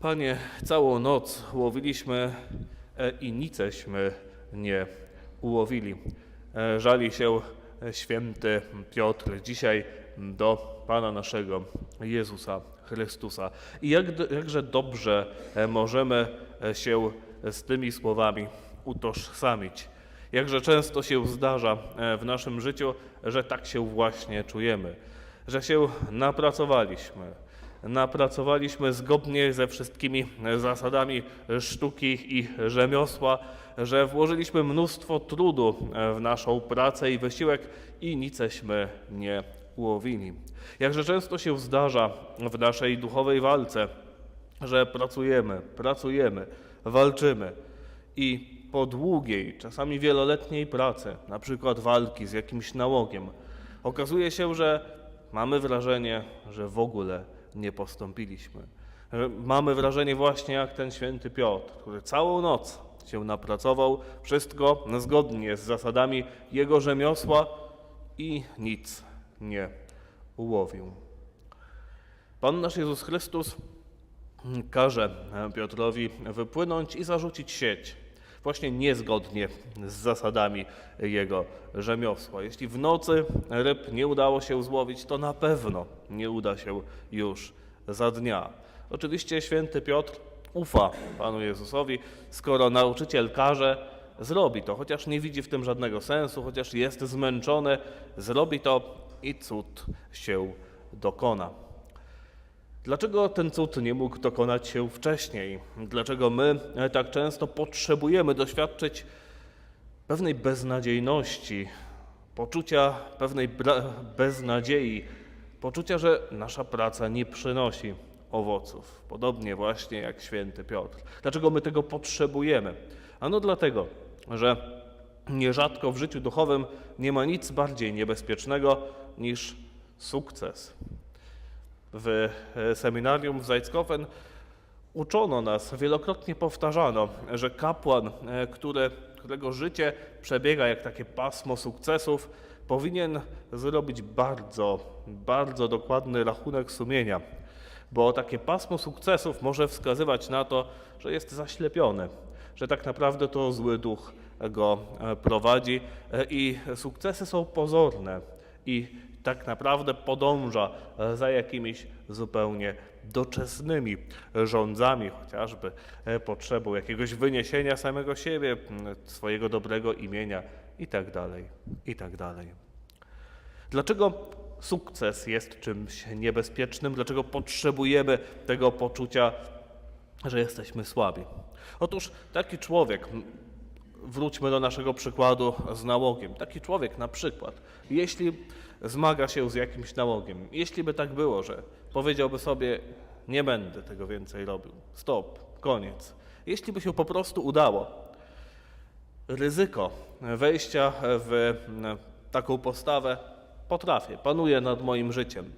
Panie, całą noc łowiliśmy e, i niceśmy nie ułowili. E, Żali się święty Piotr dzisiaj do Pana naszego Jezusa Chrystusa. I jak, jakże dobrze e, możemy się z tymi słowami utożsamić. Jakże często się zdarza w naszym życiu, że tak się właśnie czujemy, że się napracowaliśmy, napracowaliśmy zgodnie ze wszystkimi zasadami sztuki i rzemiosła, że włożyliśmy mnóstwo trudu w naszą pracę i wysiłek i niceśmy nie ułowili. Jakże często się zdarza w naszej duchowej walce, że pracujemy, pracujemy, walczymy i po długiej, czasami wieloletniej pracy, na przykład walki z jakimś nałogiem, okazuje się, że mamy wrażenie, że w ogóle nie postąpiliśmy. Że Mamy wrażenie właśnie jak ten święty Piotr, który całą noc się napracował, wszystko zgodnie z zasadami jego rzemiosła i nic nie ułowił. Pan nasz Jezus Chrystus każe Piotrowi wypłynąć i zarzucić sieć, właśnie niezgodnie z zasadami jego rzemiosła. Jeśli w nocy ryb nie udało się złowić, to na pewno nie uda się już za dnia. Oczywiście święty Piotr ufa Panu Jezusowi, skoro nauczyciel każe, zrobi to, chociaż nie widzi w tym żadnego sensu, chociaż jest zmęczony, zrobi to i cud się dokona. Dlaczego ten cud nie mógł dokonać się wcześniej? Dlaczego my e, tak często potrzebujemy doświadczyć pewnej beznadziejności, poczucia pewnej beznadziei, poczucia, że nasza praca nie przynosi owoców? Podobnie właśnie jak święty Piotr. Dlaczego my tego potrzebujemy? Ano dlatego, że nierzadko w życiu duchowym nie ma nic bardziej niebezpiecznego niż sukces w e, seminarium w Zajckofen uczono nas, wielokrotnie powtarzano, że kapłan, e, który, którego życie przebiega jak takie pasmo sukcesów, powinien zrobić bardzo, bardzo dokładny rachunek sumienia, bo takie pasmo sukcesów może wskazywać na to, że jest zaślepiony, że tak naprawdę to zły duch go e, prowadzi i sukcesy są pozorne i tak naprawdę podąża e, za jakimiś zupełnie doczesnymi rządzami, chociażby e, potrzebą jakiegoś wyniesienia samego siebie, swojego dobrego imienia itd. itd. Dlaczego sukces jest czymś niebezpiecznym? Dlaczego potrzebujemy tego poczucia, że jesteśmy słabi? Otóż taki człowiek, wróćmy do naszego przykładu z nałogiem. Taki człowiek na przykład, jeśli zmaga się z jakimś nałogiem, jeśli by tak było, że powiedziałby sobie, nie będę tego więcej robił, stop, koniec. Jeśli by się po prostu udało, ryzyko wejścia w taką postawę potrafię, panuję nad moim życiem.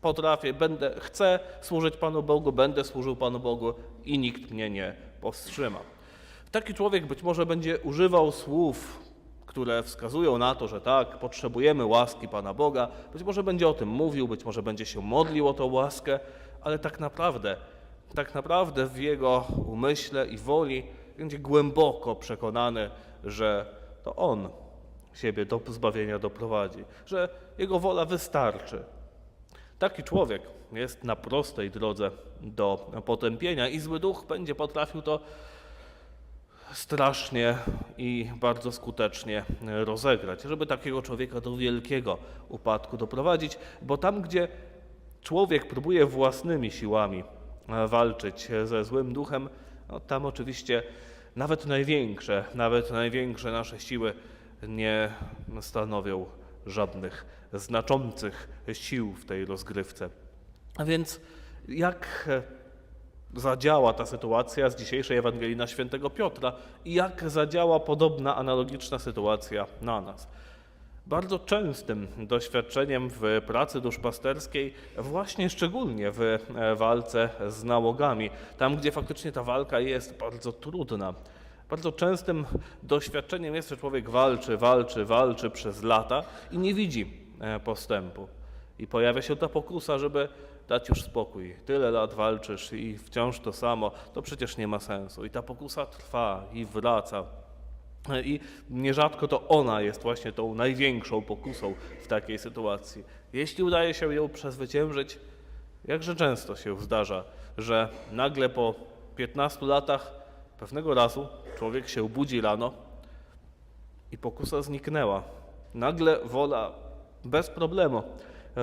Potrafię, będę, chcę służyć Panu Bogu, będę służył Panu Bogu i nikt mnie nie powstrzyma. Taki człowiek być może będzie używał słów, które wskazują na to, że tak, potrzebujemy łaski Pana Boga. Być może będzie o tym mówił, być może będzie się modlił o tą łaskę, ale tak naprawdę, tak naprawdę w jego umyśle i woli będzie głęboko przekonany, że to on siebie do zbawienia doprowadzi, że jego wola wystarczy. Taki człowiek jest na prostej drodze do potępienia i zły duch będzie potrafił to strasznie i bardzo skutecznie rozegrać, żeby takiego człowieka do wielkiego upadku doprowadzić, bo tam, gdzie człowiek próbuje własnymi siłami e, walczyć ze złym duchem, no tam oczywiście nawet największe, nawet największe nasze siły nie stanowią żadnych znaczących sił w tej rozgrywce. A więc jak e, zadziała ta sytuacja z dzisiejszej Ewangelii na świętego Piotra i jak zadziała podobna, analogiczna sytuacja na nas. Bardzo częstym doświadczeniem w pracy duszpasterskiej, właśnie szczególnie w e, walce z nałogami, tam gdzie faktycznie ta walka jest bardzo trudna. Bardzo częstym doświadczeniem jest, że człowiek walczy, walczy, walczy przez lata i nie widzi e, postępu. I pojawia się ta pokusa, żeby dać już spokój. Tyle lat walczysz i wciąż to samo, to przecież nie ma sensu. I ta pokusa trwa i wraca. I nierzadko to ona jest właśnie tą największą pokusą w takiej sytuacji. Jeśli udaje się ją przezwyciężyć, jakże często się zdarza, że nagle po 15 latach pewnego razu człowiek się budzi rano i pokusa zniknęła. Nagle wola bez problemu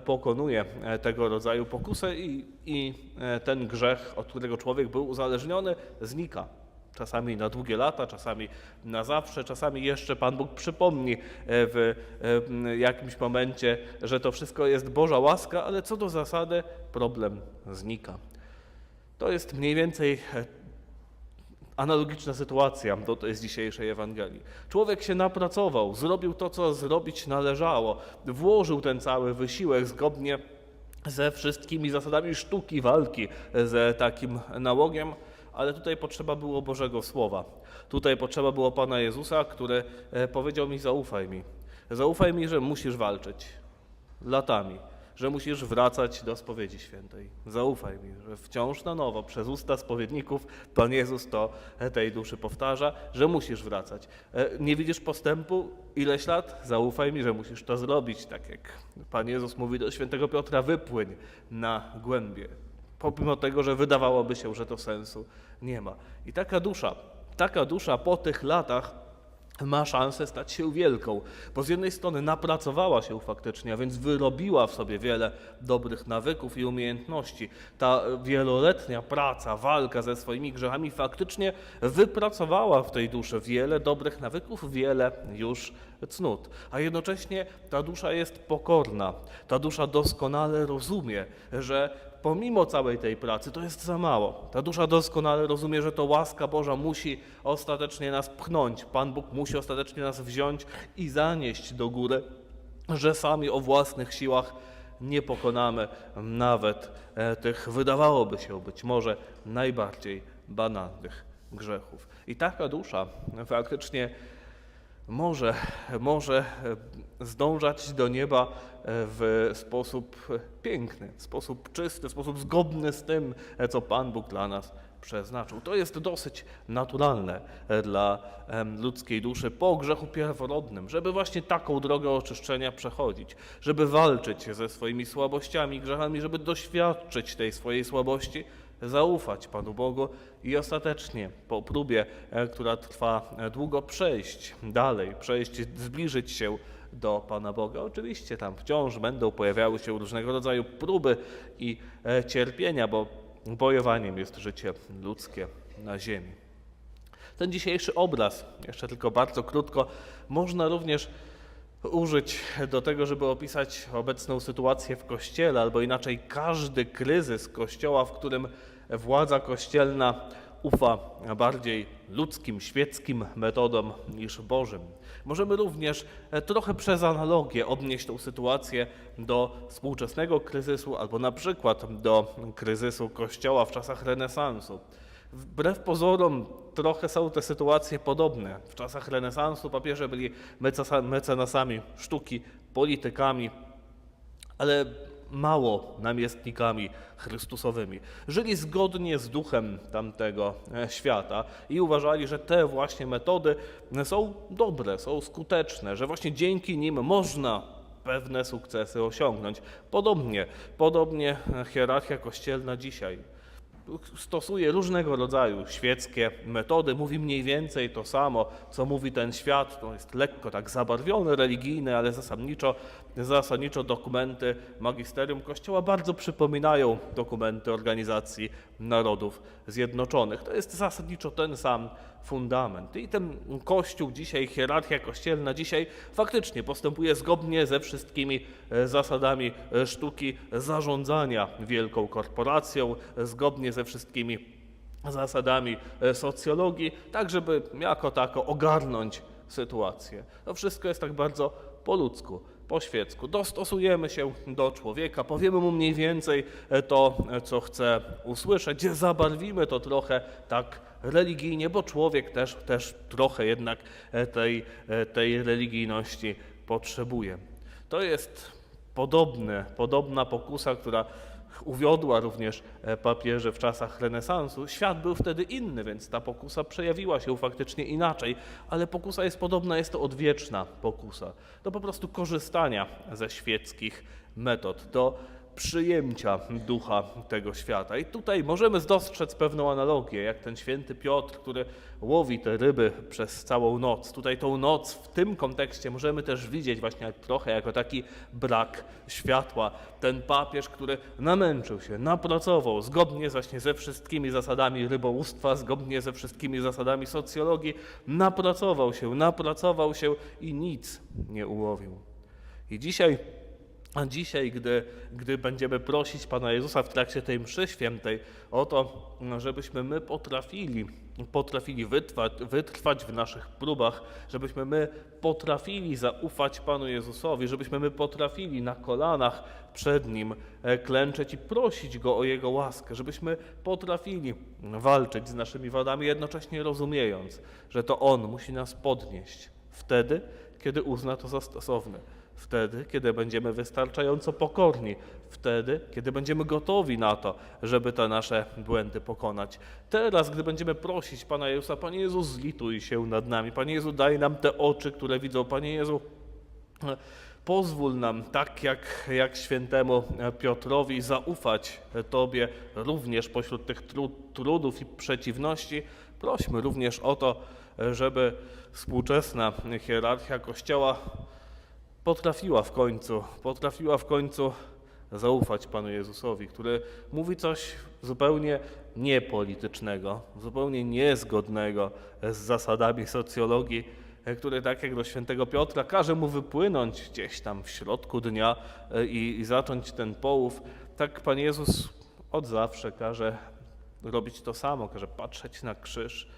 pokonuje e, tego rodzaju pokusę i, i e, ten grzech, od którego człowiek był uzależniony, znika. Czasami na długie lata, czasami na zawsze, czasami jeszcze Pan Bóg przypomni e, w e, jakimś momencie, że to wszystko jest Boża łaska, ale co do zasady problem znika. To jest mniej więcej e, analogiczna sytuacja do z dzisiejszej Ewangelii. Człowiek się napracował, zrobił to, co zrobić należało, włożył ten cały wysiłek zgodnie ze wszystkimi zasadami sztuki walki z takim nałogiem, ale tutaj potrzeba było Bożego Słowa. Tutaj potrzeba było Pana Jezusa, który e, powiedział mi: Zaufaj mi. Zaufaj mi, że musisz walczyć latami, że musisz wracać do spowiedzi świętej. Zaufaj mi, że wciąż na nowo przez usta spowiedników Pan Jezus to e, tej duszy powtarza, że musisz wracać. E, Nie widzisz postępu ileś lat? Zaufaj mi, że musisz to zrobić, tak jak Pan Jezus mówi do świętego Piotra, wypłyń na głębie pomimo tego, że wydawałoby się, że to sensu nie ma. I taka dusza, taka dusza po tych latach ma szansę stać się wielką, bo z jednej strony napracowała się faktycznie, a więc wyrobiła w sobie wiele dobrych nawyków i umiejętności. Ta wieloletnia praca, walka ze swoimi grzechami faktycznie wypracowała w tej duszy wiele dobrych nawyków, wiele już cnót. A jednocześnie ta dusza jest pokorna. Ta dusza doskonale rozumie, że pomimo całej tej pracy to jest za mało. Ta dusza doskonale rozumie, że to łaska Boża musi ostatecznie nas pchnąć. Pan Bóg musi ostatecznie nas wziąć i zanieść do góry, że sami o własnych siłach nie pokonamy nawet e, tych, wydawałoby się być może najbardziej banalnych grzechów. I taka dusza faktycznie może, może e, zdążać do nieba e, w sposób piękny, w sposób czysty, w sposób zgodny z tym, e, co Pan Bóg dla nas przeznaczył. To jest dosyć naturalne dla em, ludzkiej duszy po grzechu pierworodnym, żeby właśnie taką drogę oczyszczenia przechodzić, żeby walczyć ze swoimi słabościami, grzechami, żeby doświadczyć tej swojej słabości, zaufać Panu Bogu i ostatecznie po próbie, e, która trwa e, długo, przejść dalej, przejść, zbliżyć się do Pana Boga. Oczywiście tam wciąż będą pojawiały się różnego rodzaju próby i e, cierpienia, bo bojowaniem jest życie ludzkie na ziemi. Ten dzisiejszy obraz, jeszcze tylko bardzo krótko, można również użyć do tego, żeby opisać obecną sytuację w Kościele, albo inaczej każdy kryzys Kościoła, w którym władza kościelna ufa bardziej ludzkim, świeckim metodom niż Bożym. Możemy również e, trochę przez analogię odnieść tą sytuację do współczesnego kryzysu, albo na przykład do kryzysu Kościoła w czasach renesansu. Wbrew pozorom trochę są te sytuacje podobne. W czasach renesansu papieże byli mecenasami sztuki, politykami, ale mało namiestnikami chrystusowymi. Żyli zgodnie z duchem tamtego e, świata i uważali, że te właśnie metody są dobre, są skuteczne, że właśnie dzięki nim można pewne sukcesy osiągnąć. Podobnie, podobnie e, hierarchia kościelna dzisiaj stosuje różnego rodzaju świeckie metody, mówi mniej więcej to samo, co mówi ten świat. To jest lekko tak zabarwione, religijne, ale zasadniczo, zasadniczo dokumenty magisterium Kościoła bardzo przypominają dokumenty Organizacji Narodów Zjednoczonych. To jest zasadniczo ten sam fundament. I ten Kościół dzisiaj, hierarchia kościelna dzisiaj faktycznie postępuje zgodnie ze wszystkimi e, zasadami e, sztuki zarządzania wielką korporacją, zgodnie ze wszystkimi zasadami e, socjologii, tak żeby jako tako ogarnąć sytuację. To wszystko jest tak bardzo po ludzku, po świecku. Dostosujemy się do człowieka, powiemy mu mniej więcej e, to, e, co chce usłyszeć, zabarwimy to trochę tak religijnie, bo człowiek też, też trochę jednak tej, tej religijności potrzebuje. To jest podobne, podobna pokusa, która uwiodła również e, papieże w czasach renesansu, świat był wtedy inny, więc ta pokusa przejawiła się faktycznie inaczej, ale pokusa jest podobna, jest to odwieczna pokusa. Do po prostu korzystania ze świeckich metod, do przyjęcia ducha tego świata. I tutaj możemy dostrzec pewną analogię, jak ten święty Piotr, który łowi te ryby przez całą noc. Tutaj tą noc w tym kontekście możemy też widzieć właśnie trochę jako taki brak światła. Ten papież, który namęczył się, napracował zgodnie właśnie ze wszystkimi zasadami rybołówstwa, zgodnie ze wszystkimi zasadami socjologii, napracował się, napracował się i nic nie ułowił. I dzisiaj a dzisiaj, gdy, gdy będziemy prosić Pana Jezusa w trakcie tej mszy świętej o to, żebyśmy my potrafili, potrafili wytrwać, wytrwać w naszych próbach, żebyśmy my potrafili zaufać Panu Jezusowi, żebyśmy my potrafili na kolanach przed Nim e, klęczeć i prosić Go o Jego łaskę, żebyśmy potrafili walczyć z naszymi wadami, jednocześnie rozumiejąc, że to On musi nas podnieść wtedy, kiedy uzna to za stosowne. Wtedy, kiedy będziemy wystarczająco pokorni, wtedy, kiedy będziemy gotowi na to, żeby te nasze błędy pokonać. Teraz, gdy będziemy prosić Pana Jezusa, Panie Jezu, zlituj się nad nami, Panie Jezu, daj nam te oczy, które widzą, Panie Jezu, pozwól nam, tak jak, jak świętemu Piotrowi, zaufać Tobie również pośród tych tru, trudów i przeciwności. Prośmy również o to, żeby współczesna hierarchia Kościoła potrafiła w końcu, potrafiła w końcu zaufać Panu Jezusowi, który mówi coś zupełnie niepolitycznego, zupełnie niezgodnego z zasadami socjologii, który tak jak do świętego Piotra każe mu wypłynąć gdzieś tam w środku dnia e, i, i zacząć ten połów, tak Pan Jezus od zawsze każe robić to samo, każe patrzeć na krzyż,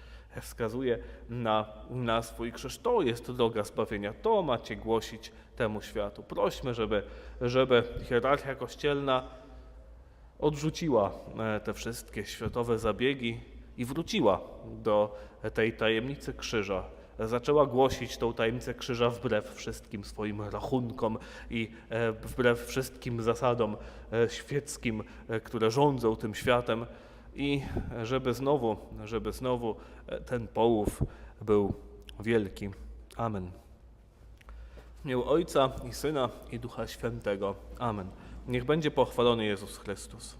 wskazuje na, na swój krzyż. To jest droga zbawienia, to macie głosić temu światu. Prośmy, żeby, żeby hierarchia kościelna odrzuciła e, te wszystkie światowe zabiegi i wróciła do tej tajemnicy krzyża. Zaczęła głosić tą tajemnicę krzyża wbrew wszystkim swoim rachunkom i e, wbrew wszystkim zasadom e, świeckim, które rządzą tym światem i żeby znowu, żeby znowu ten połów był wielki. Amen. Imię Ojca i Syna i Ducha Świętego. Amen. Niech będzie pochwalony Jezus Chrystus.